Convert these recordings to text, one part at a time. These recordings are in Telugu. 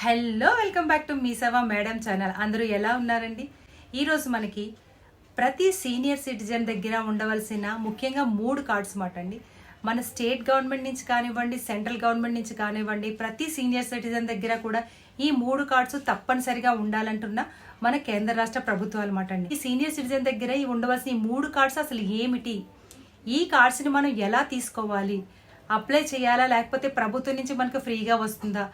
Hello welcome back to Mee Seva madam channel. అందరూ ఎలా ఉన్నారండి? ఈరోజు మనకి ప్రతి సీనియర్ సిటిజన్ దగ్గర ఉండవలసిన ముఖ్యంగా మూడు కార్డ్స్ మాట అండి. మన స్టేట్ గవర్నమెంట్ నుంచి కానివ్వండి సెంట్రల్ గవర్నమెంట్ నుంచి కానివ్వండి ప్రతి సీనియర్ సిటిజన్ దగ్గర కూడా ఈ మూడు కార్డ్స్ తప్పనిసరిగా ఉండాలంటున్న మన కేంద్ర రాష్ట్ర ప్రభుత్వాలు మాట అండి. ఈ సీనియర్ సిటిజన్ దగ్గర ఈ ఉండవలసిన ఈ మూడు కార్డ్స్ అసలు ఏమిటి? ఈ కార్డ్స్ని మనం ఎలా తీసుకోవాలి? అప్లై చేయాలా? లేకపోతే ప్రభుత్వం నుంచి మనకు ఫ్రీగా వస్తుందా?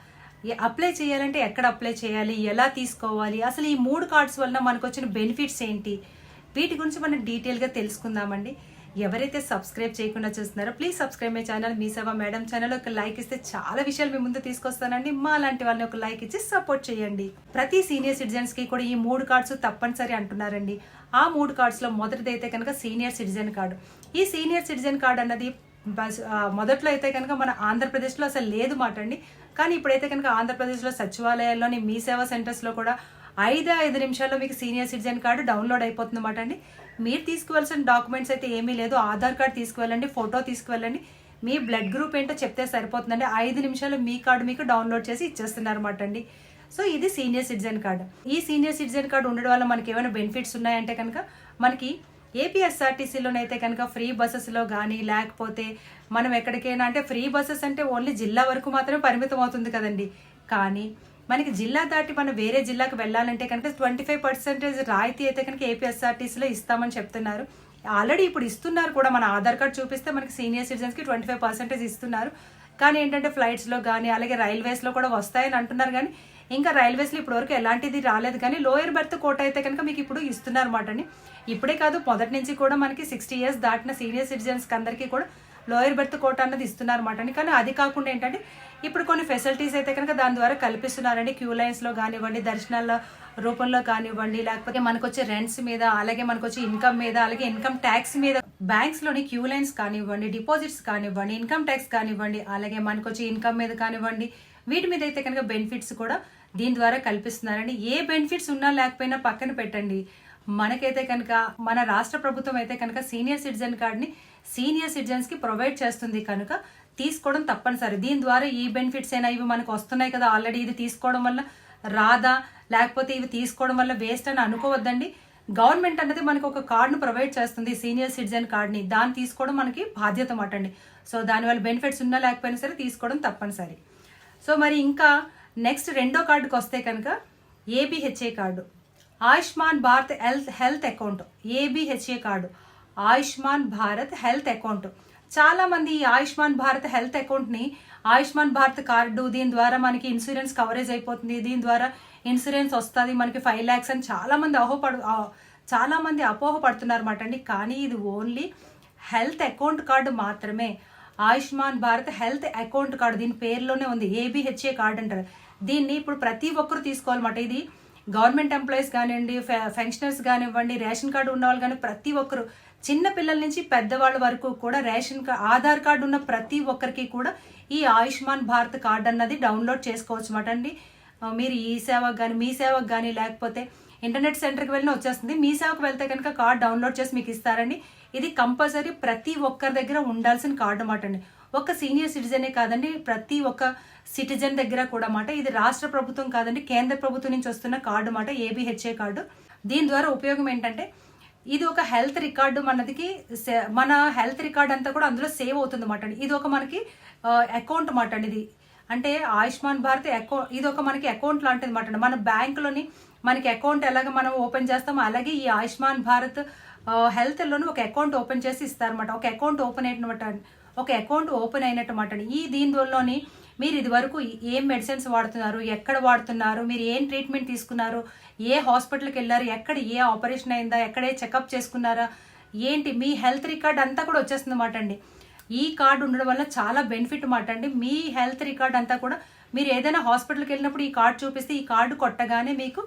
అప్లై చేయాలంటే ఎక్కడ అప్లై చేయాలి? ఎలా తీసుకోవాలి? అసలు ఈ మూడు కార్డ్స్ వలన మనకు వచ్చిన బెనిఫిట్స్ ఏంటి? వీటి గురించి మనం డీటెయిల్గా తెలుసుకుందామండి. ఎవరైతే సబ్స్క్రైబ్ చేయకుండా చూస్తున్నారో please subscribe my channel Mee Seva madam channel ఒక లైక్ ఇస్తే చాలా విషయాలు మీ ముందు తీసుకొస్తానండి. మా లాంటి వాళ్ళని ఒక లైక్ ఇచ్చి సపోర్ట్ చేయండి. ప్రతి సీనియర్ సిటిజన్స్కి కూడా ఈ మూడు కార్డ్స్ తప్పనిసరి అంటున్నారండి. ఆ మూడు కార్డ్స్లో మొదటిది అయితే కనుక సీనియర్ సిటిజన్ కార్డు ఈ సీనియర్ సిటిజన్ కార్డు అన్నది మొదట్లో అయితే కనుక మన ఆంధ్రప్రదేశ్లో అసలు లేదు మాట అండి కానీ ఇప్పుడైతే కనుక ఆంధ్రప్రదేశ్లో సచివాలయాల్లోని మీ సేవా సెంటర్స్లో కూడా ఐదు ఐదు నిమిషాల్లో మీకు సీనియర్ సిటిజన్ కార్డు డౌన్లోడ్ అయిపోతుంది అనమాట అండి. మీరు తీసుకువలసిన డాక్యుమెంట్స్ అయితే ఏమీ లేదు. ఆధార్ కార్డు తీసుకువెళ్ళండి ఫోటో తీసుకువెళ్ళండి. మీ బ్లడ్ గ్రూప్ ఏంటో చెప్తే సరిపోతుందండి. ఐదు నిమిషాలు మీ కార్డు మీకు డౌన్లోడ్ చేసి ఇచ్చేస్తున్నారు అనమాట అండి. సో ఇది సీనియర్ సిటిజన్ కార్డు. ఈ సీనియర్ సిటిజన్ కార్డు ఉండడం వల్ల మనకి ఏమైనా బెనిఫిట్స్ ఉన్నాయంటే కనుక మనకి ఏపీఎస్ఆర్టీసీలోనైతే కనుక ఫ్రీ బస్సెస్లో కానీ లేకపోతే మనం ఎక్కడికైనా అంటే ఫ్రీ బస్సెస్ అంటే ఓన్లీ జిల్లా వరకు మాత్రమే పరిమితం అవుతుంది కదండి. కానీ మనకి జిల్లా దాటి మనం వేరే జిల్లాకు వెళ్ళాలంటే కనుక ట్వంటీ ఫైవ్ పర్సెంటేజ్ రాయితీ అయితే కనుక ఏపీఎస్ఆర్టీసీలో ఇస్తామని చెప్తున్నారు. ఆల్రెడీ ఇప్పుడు ఇస్తున్నారు కూడా మన ఆధార్ కార్డ్ చూపిస్తే మనకి సీనియర్ సిటిజన్స్కి ట్వంటీ ఫైవ్ పర్సెంటేజ్ ఇస్తున్నారు. కానీ ఏంటంటే ఫ్లైట్స్లో కానీ అలాగే రైల్వేస్లో కూడా వస్తాయని అంటున్నారు కానీ ఇంకా రైల్వేస్లో ఇప్పటివరకు ఎలాంటిది రాలేదు. కానీ లోయర్ బెర్త్ కోట అయితే కనుక మీకు ఇప్పుడు ఇస్తున్నారు అనమాట అండి. ఇప్పుడే కాదు మొదటి నుంచి కూడా మనకి సిక్స్టీ ఇయర్స్ దాటిన సీనియర్ సిటిజన్స్కి అందరికీ కూడా లోయర్ బెర్త్ కోట అన్నది ఇస్తున్నారు అనమాట అండి. కానీ అది కాకుండా ఏంటంటే ఇప్పుడు కొన్ని ఫెసిలిటీస్ అయితే కనుక దాని ద్వారా కల్పిస్తున్నారండి. క్యూ లైన్స్లో కానివ్వండి దర్శనాల రూపంలో కానివ్వండి లేకపోతే మనకు వచ్చే రెంట్స్ మీద అలాగే మనకు వచ్చే ఇన్కమ్ మీద అలాగే ఇన్కమ్ ట్యాక్స్ మీద బ్యాంక్స్లోని క్యూ లైన్స్ కానివ్వండి డిపాజిట్స్ కానివ్వండి ఇన్కమ్ ట్యాక్స్ కానివ్వండి అలాగే మనకు వచ్చే ఇన్కమ్ మీద కానివ్వండి వీటి మీద అయితే కనుక బెనిఫిట్స్ కూడా దీని ద్వారా కల్పిస్తున్నారండి ఏ బెనిఫిట్స్ ఉన్నా లేకపోయినా పక్కన పెట్టండి. మనకైతే కనుక మన రాష్ట్ర ప్రభుత్వం అయితే కనుక సీనియర్ సిటిజన్ కార్డ్ని సీనియర్ సిటిజన్స్కి ప్రొవైడ్ చేస్తుంది కనుక తీసుకోవడం తప్పనిసరి. దీని ద్వారా ఈ బెనిఫిట్స్ అయినా ఇవి మనకు వస్తున్నాయి కదా ఆల్రెడీ ఇది తీసుకోవడం వల్ల రాదా లేకపోతే ఇవి తీసుకోవడం వల్ల వేస్ట్ అని అనుకోవద్దండి. గవర్నమెంట్ అన్నది మనకు ఒక కార్డును ప్రొవైడ్ చేస్తుంది సీనియర్ సిటిజన్ కార్డ్ని దాన్ని తీసుకోవడం మనకి బాధ్యత మాట అండి సో దానివల్ల బెనిఫిట్స్ ఉన్నా లేకపోయినా సరే తీసుకోవడం తప్పనిసరి. సో మరి ఇంకా నెక్స్ట్ రెండో కార్డుకి వస్తే కనుక ABHA card. Ayushman Bharat health health account. ABHA card. Ayushman Bharat health account. చాలామంది ఈ ఆయుష్మాన్ భారత్ హెల్త్ అకౌంట్ని ఆయుష్మాన్ భారత్ కార్డు దీని ద్వారా మనకి ఇన్సూరెన్స్ కవరేజ్ అయిపోతుంది దీని ద్వారా ఇన్సూరెన్స్ వస్తుంది మనకి ఫైవ్ ల్యాక్స్ అని చాలామంది అహోపడు చాలామంది అపోహపడుతున్నారు అనమాట అండి. కానీ ఇది ఓన్లీ హెల్త్ అకౌంట్ కార్డు మాత్రమే. Ayushman Bharat health account card దీని పేరులోనే ఉంది ఏబిహెచ్ఏ కార్డు అంటారు. దీన్ని ఇప్పుడు ప్రతి ఒక్కరు తీసుకోవాలన్నమాట. ఇది గవర్నమెంట్ ఎంప్లాయీస్ కానివ్వండి ఫెన్షనర్స్ కానివ్వండి రేషన్ కార్డు ఉన్న వాళ్ళు కానీ ప్రతి ఒక్కరు చిన్న పిల్లల నుంచి పెద్దవాళ్ళ వరకు కూడా రేషన్ ఆధార్ కార్డు ఉన్న ప్రతి ఒక్కరికి కూడా ఈ ఆయుష్మాన్ భారత్ కార్డు అన్నది డౌన్లోడ్ చేసుకోవచ్చు అన్నమాట అండి మీరు ఈ సేవకు కానీ మీ సేవకు కానీ లేకపోతే ఇంటర్నెట్ సెంటర్కి వెళ్ళిన వచ్చేస్తుంది. మీ సేవకు వెళ్తే కనుక కార్డ్ డౌన్లోడ్ చేసి మీకు ఇస్తారండి. ఇది కంపల్సరీ ప్రతి ఒక్కరి దగ్గర ఉండాల్సిన కార్డు అన్నమాట అండి. ఒక సీనియర్ సిటిజనే కాదండి ప్రతి ఒక్క సిటిజన్ దగ్గర కూడా మాట ఇది రాష్ట్ర ప్రభుత్వం కాదండి కేంద్ర ప్రభుత్వం నుంచి వస్తున్న కార్డు మాట ఏబిహెచ్ఏ కార్డు దీని ద్వారా ఉపయోగం ఏంటంటే ఇది ఒక హెల్త్ రికార్డు మనదికి సే- మన హెల్త్ రికార్డ్ అంతా కూడా అందులో సేవ్ అవుతుంది మాట అండి. ఇది ఒక మనకి అకౌంట్ మాట అండి ఇది. అంటే ఆయుష్మాన్ భారత్ అకౌంట్ ఇది ఒక మనకి అకౌంట్ లాంటిది మాట అండి. మన బ్యాంకులోని మనకి అకౌంట్ ఎలాగ మనం ఓపెన్ చేస్తామో అలాగే ఈ ఆయుష్మాన్ భారత్ హెల్త్లోనూ ఒక అకౌంట్ ఓపెన్ చేసి ఇస్తారన్నమాట. ఒక అకౌంట్ ఓపెన్ అయినమాట ఒక అకౌంట్ ఓపెన్ అయినట్టు మాట అండి. ఈ దీనిలోని మీరు ఇదివరకు ఏం మెడిసిన్స్ వాడుతున్నారు ఎక్కడ వాడుతున్నారు మీరు ఏం ట్రీట్మెంట్ తీసుకున్నారు ఏ హాస్పిటల్కి వెళ్ళారు ఎక్కడ ఏ ఆపరేషన్ అయిందా ఎక్కడ ఏ చెకప్ చేసుకున్నారా ఏంటి మీ హెల్త్ రికార్డ్ అంతా కూడా వచ్చేస్తుంది మాట అండి. ఈ కార్డు ఉండడం వల్ల చాలా బెనిఫిట్ మాట అండి. మీ హెల్త్ రికార్డ్ అంతా కూడా మీరు ఏదైనా హాస్పిటల్కి వెళ్ళినప్పుడు ఈ కార్డు చూపిస్తే ఈ కార్డు కొట్టగానే మీకు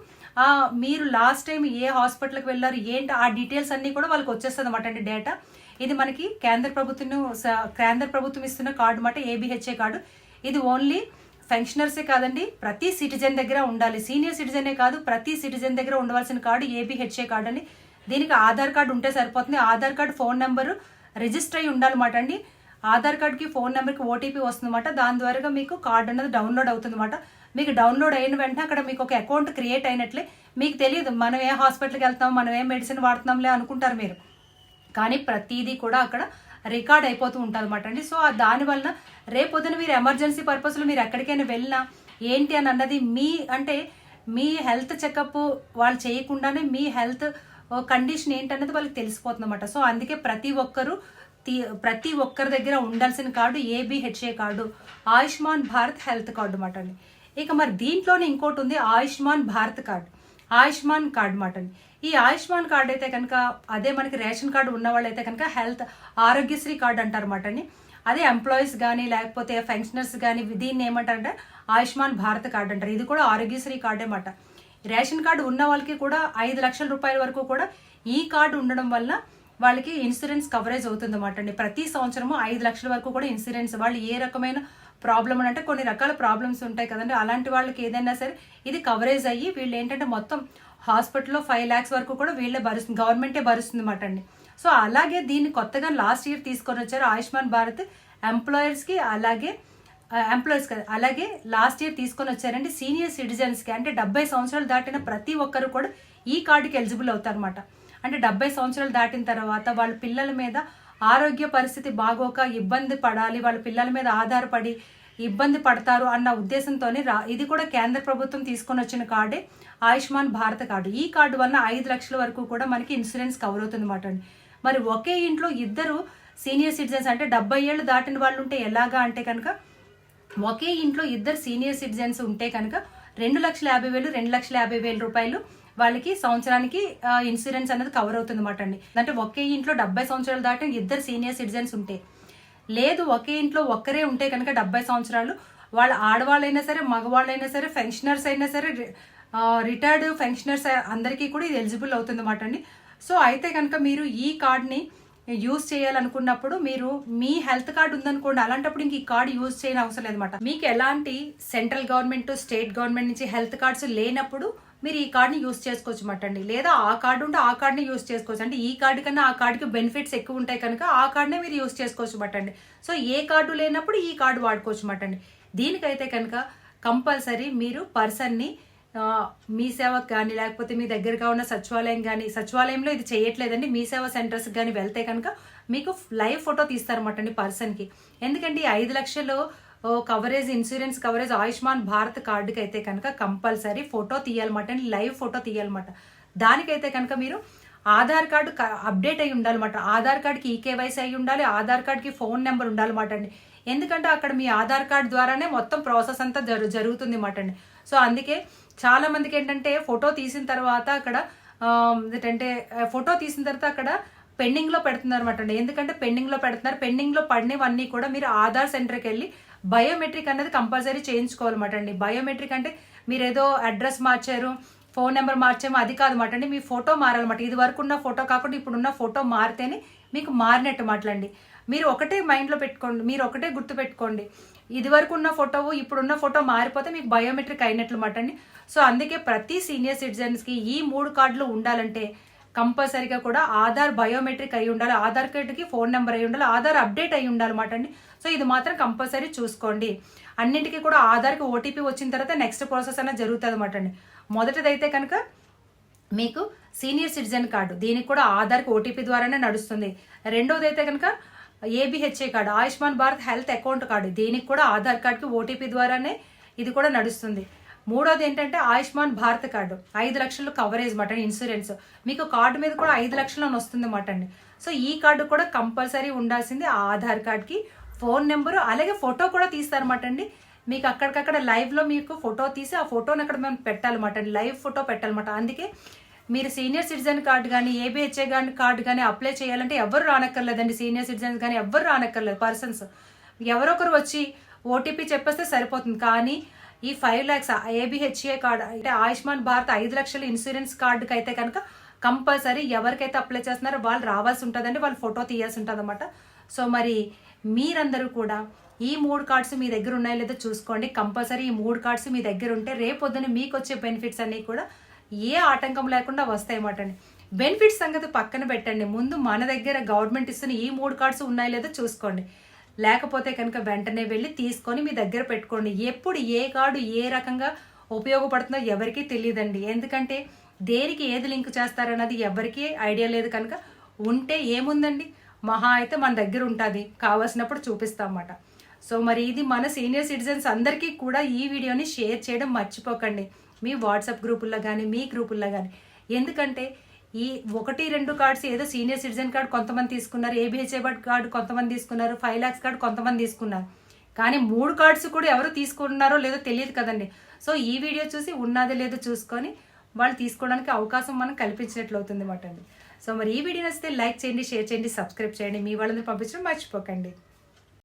మీరు లాస్ట్ టైం ఏ హాస్పిటల్కి వెళ్ళారు ఏంటి ఆ డీటెయిల్స్ అన్నీ కూడా వాళ్ళకి వచ్చేస్తుంది అనమాట అండి డేటా ఇది మనకి కేంద్ర ప్రభుత్వం స- కేంద్ర ప్రభుత్వం ఇస్తున్న కార్డు మాట ఏబిహెచ్ఏ కార్డు. ఇది ఓన్లీ పెన్షనర్సే కాదండి ప్రతి సిటిజన్ దగ్గర ఉండాలి. సీనియర్ సిటిజనే కాదు ప్రతి సిటిజన్ దగ్గర ఉండవలసిన కార్డు ఏబిహెచ్ఏ కార్డు అండి. దీనికి ఆధార్ కార్డు ఉంటే సరిపోతుంది. Aadhaar card phone number register అయి ఉండాలన్నమాట అండి. ఆధార్ కార్డ్కి ఫోన్ నెంబర్కి ఓటీపీ వస్తుందన్నమాట దాని ద్వారా మీకు కార్డు అనేది డౌన్లోడ్ అవుతుందన్నమాట మీకు డౌన్లోడ్ అయిన వెంటనే అక్కడ మీకు ఒక అకౌంట్ క్రియేట్ అయినట్లే. మీకు తెలియదు మనం ఏ హాస్పిటల్కి వెళ్తాం మనం ఏ మెడిసిన్ వాడుతున్నాంలే అనుకుంటారు మీరు. కానీ ప్రతిదీ కూడా అక్కడ రికార్డ్ అయిపోతూ ఉంటుంది అనమాట అండి. సో దానివల్ల రేపొద్దున మీరు ఎమర్జెన్సీ పర్పస్లో మీరు ఎక్కడికైనా వెళ్ళినా ఏంటి అని అన్నది మీ అంటే మీ హెల్త్ చెకప్ వాళ్ళు చేయకుండానే మీ హెల్త్ కండిషన్ ఏంటన్నది వాళ్ళకి తెలిసిపోతుంది అనమాట సో అందుకే ప్రతి ఒక్కరూ తీ- ప్రతి ఒక్కరి దగ్గర ఉండాల్సిన card ABHA card Ayushman Bharat health card అనమాట అండి. ఇక మరి దీంట్లోనే ఇంకోటి ఉంది ఆయుష్మాన్ భారత్ కార్డ్. ఆయుష్మాన్ కార్డ్ మాట అండి ఈ ఆయుష్మాన్ కార్డ్ అయితే కనుక అదే మనకి రేషన్ కార్డు ఉన్న వాళ్ళు అయితే కనుక హెల్త్ ఆరోగ్యశ్రీ కార్డు అంటారు అండి అదే ఎంప్లాయీస్ కానీ లేకపోతే పెన్షనర్స్ కానీ దీన్ని ఏమంటారంటే ఆయుష్మాన్ భారత్ కార్డు అంటారు. ఇది కూడా ఆరోగ్యశ్రీ కార్డే మాట. రేషన్ కార్డు ఉన్న వాళ్ళకి కూడా ఐదు లక్షల రూపాయల వరకు కూడా ఈ కార్డు ఉండడం వల్ల వాళ్ళకి ఇన్సూరెన్స్ కవరేజ్ అవుతుంది అండి ప్రతి సంవత్సరము ఐదు లక్షల వరకు కూడా ఇన్సూరెన్స్. వాళ్ళు ఏ రకమైన ప్రాబ్లం అని అంటే కొన్ని రకాల ప్రాబ్లమ్స్ ఉంటాయి కదండి. అలాంటి వాళ్ళకి ఏదైనా సరే ఇది కవరేజ్ అయ్యి వీళ్ళు ఏంటంటే మొత్తం హాస్పిటల్లో ఫైవ్ ల్యాక్స్ వరకు కూడా వీళ్ళే భరుస్తుంది గవర్నమెంటే భరుస్తుంది అన్నమాట అండి. సో అలాగే దీన్ని కొత్తగా లాస్ట్ ఇయర్ తీసుకొని వచ్చారు ఆయుష్మాన్ భారత్ ఎంప్లాయర్స్కి అలాగే ఎంప్లాయీస్ కదా అలాగే లాస్ట్ ఇయర్ తీసుకొని వచ్చారండి సీనియర్ సిటిజన్స్కి అంటే డెబ్బై సంవత్సరాలు దాటిన ప్రతి ఒక్కరు కూడా ఈ కార్డుకి ఎలిజిబుల్ అవుతారన్నమాట. అంటే డెబ్బై సంవత్సరాలు దాటిన తర్వాత వాళ్ళ పిల్లల మీద ఆరోగ్య పరిస్థితి బాగోక ఇబ్బంది పడాలి వాళ్ళ పిల్లల మీద ఆధారపడి ఇబ్బంది పడతారు అన్న ఉద్దేశంతోనే రా ఇది కూడా కేంద్ర ప్రభుత్వం తీసుకొని వచ్చిన కార్డే ఆయుష్మాన్ భారత్ కార్డు. ఈ కార్డు వలన ఐదు లక్షల వరకు కూడా మనకి ఇన్సూరెన్స్ కవర్ అవుతుంది అన్నమాట అండి. మరి ఒకే ఇంట్లో ఇద్దరు సీనియర్ సిటిజన్స్ అంటే డెబ్బై ఏళ్ళు దాటిన వాళ్ళు ఉంటే ఎలాగా అంటే కనుక ఒకే ఇంట్లో ఇద్దరు సీనియర్ సిటిజన్స్ ఉంటే కనుక రెండు లక్షల యాభై వేలు రెండు లక్షల యాభై వేల రూపాయలు వాళ్ళకి సంవత్సరానికి ఇన్సూరెన్స్ అనేది కవర్ అవుతుంది అనమాట అండి. అంటే ఒకే ఇంట్లో డెబ్బై సంవత్సరాలు దాటి ఇద్దరు సీనియర్ సిటిజన్స్ ఉంటే. లేదు ఒకే ఇంట్లో ఒక్కరే ఉంటే కనుక డెబ్బై సంవత్సరాలు వాళ్ళ ఆడవాళ్ళైనా సరే మగవాళ్ళైనా సరే పెన్షనర్స్ అయినా సరే రిటైర్డ్ పెన్షనర్స్ అందరికీ కూడా ఇది ఎలిజిబుల్ అవుతుంది అనమాట అండి. సో అయితే కనుక మీరు ఈ కార్డ్ని యూజ్ చేయాలనుకున్నప్పుడు మీరు మీ హెల్త్ కార్డ్ ఉందనుకోండి అలాంటప్పుడు ఇంక ఈ కార్డు యూజ్ చేయని అవసరం లేదన్నమాట. మీకు ఎలాంటి సెంట్రల్ గవర్నమెంట్ స్టేట్ గవర్నమెంట్ నుంచి హెల్త్ కార్డ్స్ లేనప్పుడు మీరు ఈ కార్డ్ని యూస్ చేసుకోవచ్చు మటండి. అండి లేదా ఆ కార్డు ఉంటే ఆ కార్డ్ని యూజ్ చేసుకోవచ్చు. అంటే ఈ కార్డు కన్నా ఆ కార్డుకి బెనిఫిట్స్ ఎక్కువ ఉంటాయి కనుక ఆ కార్డ్నే మీరు యూజ్ చేసుకోవచ్చు మటండి. సో ఏ కార్డు లేనప్పుడు ఈ కార్డు వాడుకోవచ్చు మటండి. అండి దీనికైతే కనుక కంపల్సరీ మీరు పర్సన్ని మీ సేవకు కానీ లేకపోతే మీ దగ్గరగా ఉన్న సచివాలయం కానీ సచివాలయంలో ఇది చేయట్లేదండి. మీ సేవ సెంటర్స్కి కానీ వెళ్తే కనుక మీకు లైవ్ ఫోటో తీస్తారన్నమాట అండి పర్సన్కి. ఎందుకంటే ఈ ఐదు లక్షలు coverage insurance coverage Ayushman Bharat కార్డుకి అయితే కనుక కంపల్సరీ ఫోటో తీయాలన్నమాట. అండి లైవ్ ఫోటో తీయాలన్నమాట. దానికైతే కనుక మీరు ఆధార్ కార్డు అప్డేట్ అయి ఉండాలన్నమాట. ఆధార్ కార్డ్కి ఈకేవైసీ అయి ఉండాలి ఆధార్ కార్డ్కి ఫోన్ నెంబర్ ఉండాలన్నమాట అండి. ఎందుకంటే అక్కడ మీ ఆధార్ కార్డ్ ద్వారానే మొత్తం ప్రాసెస్ అంతా జరు జరుగుతుంది అన్నమాట అండి. సో అందుకే చాలా మందికి ఏంటంటే ఫోటో తీసిన తర్వాత అక్కడ ఏంటంటే ఫోటో తీసిన తర్వాత అక్కడ పెండింగ్లో పెడుతున్నారు అనమాట అండి. ఎందుకంటే పెండింగ్లో పెడుతున్నారు. పెండింగ్లో పడినవన్నీ కూడా మీరు ఆధార్ సెంటర్కి వెళ్ళి బయోమెట్రిక్ అనేది కంపల్సరీ చేయించుకోవాలన్నమాట అండి. బయోమెట్రిక్ అంటే మీరు ఏదో అడ్రస్ మార్చారు ఫోన్ నెంబర్ మార్చామో అది కాదన్నమాట అండి. మీ ఫోటో మారాలన్నమాట. ఇది వరకు ఉన్న ఫోటో కాకుండా ఇప్పుడున్న ఫోటో మారితేనే మీకు మారినట్టు మాటలండి మీరు ఒకటే మైండ్లో పెట్టుకోండి మీరు ఒకటే గుర్తు పెట్టుకోండి. ఇది వరకు ఉన్న ఫోటో ఇప్పుడున్న ఫోటో మారిపోతే మీకు బయోమెట్రిక్ అయినట్లు మాట అండి. సో అందుకే ప్రతి సీనియర్ సిటిజన్స్కి ఈ మూడు కార్డులు ఉండాలంటే కంపల్సరీగా కూడా ఆధార్ బయోమెట్రిక్ అయి ఉండాలి ఆధార్ కార్డుకి ఫోన్ నెంబర్ అయి ఉండాలి ఆధార్ అప్డేట్ అయి ఉండాలన్నమాట అండి. సో ఇది మాత్రం కంపల్సరీ చూసుకోండి. అన్నింటికి కూడా ఆధార్కి ఓటీపీ వచ్చిన తర్వాత నెక్స్ట్ ప్రాసెస్ అనేది జరుగుతుంది అనమాట అండి. మొదటిదైతే కనుక మీకు సీనియర్ సిటిజన్ కార్డు దీనికి కూడా ఆధార్కి ఓటీపీ ద్వారానే నడుస్తుంది. రెండోది అయితే కనుక ABHA card Ayushman Bharat health account card దీనికి కూడా ఆధార్ కార్డుకి ఓటీపీ ద్వారానే ఇది కూడా నడుస్తుంది. మూడోది ఏంటంటే ఆయుష్మాన్ భారత్ కార్డు ఐదు లక్షలు కవరేజ్ మాట ఇన్సూరెన్స్. మీకు కార్డు మీద కూడా ఐదు లక్షలు అని వస్తుంది మాట అండి. సో ఈ కార్డు కూడా కంపల్సరీ ఉండాల్సింది ఆ ఆధార్ కార్డ్కి ఫోన్ నెంబరు అలాగే ఫోటో కూడా తీస్తారన్నమాట అండి మీకు అక్కడికక్కడ లైవ్లో మీకు ఫోటో తీసి ఆ ఫోటోని అక్కడ మేము పెట్టాలన్నమాట అండి లైవ్ ఫోటో పెట్టాలన్నమాట. అందుకే మీరు సీనియర్ సిటిజన్ కార్డు కానీ ఏబిహెచ్ఏ కానీ కార్డు కానీ అప్లై చేయాలంటే ఎవరు రానక్కర్లేదండి. సీనియర్ సిటిజన్స్ కానీ ఎవరు రానక్కర్లేదు. పర్సన్స్ ఎవరొకరు వచ్చి ఓటీపీ చెప్పేస్తే సరిపోతుంది. కానీ ఈ ఫైవ్ ల్యాక్స్ ఏబిహెచ్ఏ కార్డు అంటే ఆయుష్మాన్ భారత్ ఐదు లక్షల ఇన్సూరెన్స్ కార్డుకి అయితే కనుక కంపల్సరీ ఎవరికైతే అప్లై చేస్తున్నారో వాళ్ళు రావాల్సి ఉంటుందండి. వాళ్ళు ఫోటో తీయాల్సి ఉంటుంది అనమాట సో మరి మీరందరూ కూడా ఈ మూడు కార్డ్స్ మీ దగ్గర ఉన్నాయో లేదో చూసుకోండి. కంపల్సరీ ఈ మూడు కార్డ్స్ మీ దగ్గర ఉంటే రేపొద్దున మీకు వచ్చే బెనిఫిట్స్ అన్నీ కూడా ఏ ఆటంకం లేకుండా వస్తాయన్నమాట అండి. బెనిఫిట్స్ సంగతి పక్కన పెట్టండి. ముందు మన దగ్గర గవర్నమెంట్ ఇస్తున్న ఈ మూడు కార్డ్స్ ఉన్నాయో లేదో చూసుకోండి. లేకపోతే కనుక వెంటనే వెళ్ళి తీసుకొని మీ దగ్గర పెట్టుకోండి. ఎప్పుడు ఏ కార్డు ఏ రకంగా ఉపయోగపడుతుందో ఎవరికీ తెలియదండి. ఎందుకంటే దేనికి ఏది లింక్ చేస్తారన్నది ఎవరికీ ఐడియా లేదు కనుక ఉంటే ఏముందండి? మహా అయితే మన దగ్గర ఉంటుంది. కావాల్సినప్పుడు చూపిస్తామన్నమాట. సో మరి ఇది మన సీనియర్ సిటిజన్స్ అందరికీ కూడా ఈ వీడియోని షేర్ చేయడం మర్చిపోకండి. మీ వాట్సాప్ గ్రూపుల్లో కానీ మీ గ్రూపుల్లో కానీ ఎందుకంటే ఈ ఒకటి రెండు కార్డ్స్ ఏదో సీనియర్ సిటిజన్ కార్డు కొంతమంది తీసుకున్నారు ఏబిహెచ్ఏ కార్డు కొంతమంది తీసుకున్నారు ఫైవ్ ల్యాక్స్ కార్డు కొంతమంది తీసుకున్నారు. కానీ మూడు కార్డ్స్ కూడా ఎవరు తీసుకున్నారో లేదో తెలియదు కదండి. సో ఈ వీడియో చూసి ఉన్నదో లేదో చూసుకొని వాళ్ళు తీసుకోవడానికి అవకాశం మనం కల్పించినట్లు అవుతుంది అన్నమాట అండి. సో మరి ఈ వీడియో నచ్చితే లైక్ చేయండి షేర్ చేయండి సబ్స్క్రైబ్ చేయండి. మీ వాళ్ళని పంపించడం మర్చిపోకండి.